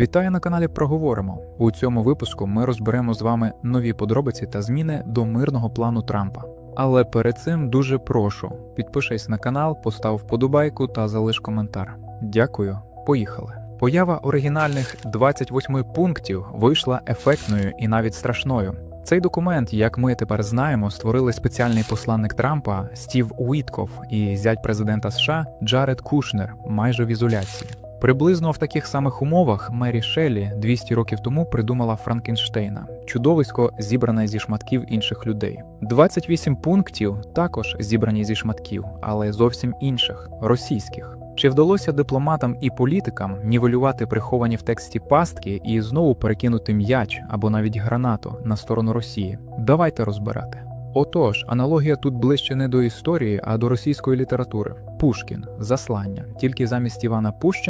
Вітаю на каналі Проговоримо. У цьому випуску ми розберемо з вами нові подробиці та зміни до мирного плану Трампа. Але перед цим дуже прошу підпишись на канал, постав вподобайку та залиш коментар. Дякую, поїхали. Поява оригінальних 28 пунктів вийшла ефектною і навіть страшною. Цей документ, як ми тепер знаємо, створили спеціальний посланник Трампа Стів Уітков і зять президента США Джаред Кушнер майже в ізоляції. Приблизно в таких самих умовах Мері Шеллі 200 років тому придумала Франкенштейна, чудовисько зібране зі шматків інших людей. 28 пунктів також зібрані зі шматків, але зовсім інших російських. Чи вдалося дипломатам і політикам нівелювати приховані в тексті пастки і знову перекинути м'яч або навіть гранату на сторону Росії? Давайте розбирати. Отож, аналогія тут ближче не до історії, а до російської літератури. Пушкін, заслання. Тільки замість Івана Пуща